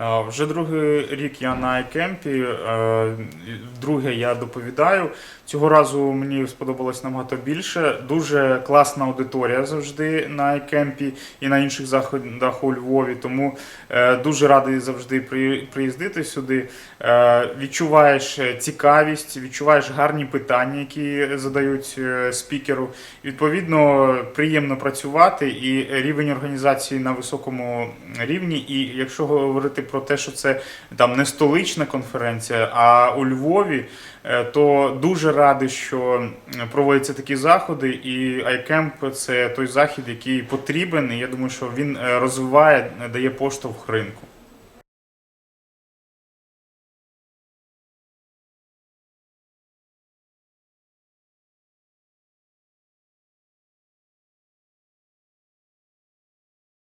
Е, Вже другий рік я на iCamp, е, Вдруге я доповідаю. Цього разу мені сподобалось набагато більше. Дуже класна аудиторія завжди на iCamp і на інших заходах у Львові. Тому е, дуже радий завжди приїздити сюди. Е, Відчуваєш цікавість, відчуваєш гарні питання, які задають е, спікеру. Відповідно, приємно працювати і рівень організації на високому рівні. І якщо говорити про те, що це там не столична конференція, а у Львові, е, то дуже радий, що проводяться такі заходи, і iCamp – це той захід, який потрібен. І я думаю, що він е, розвиває, дає поштовх ринку.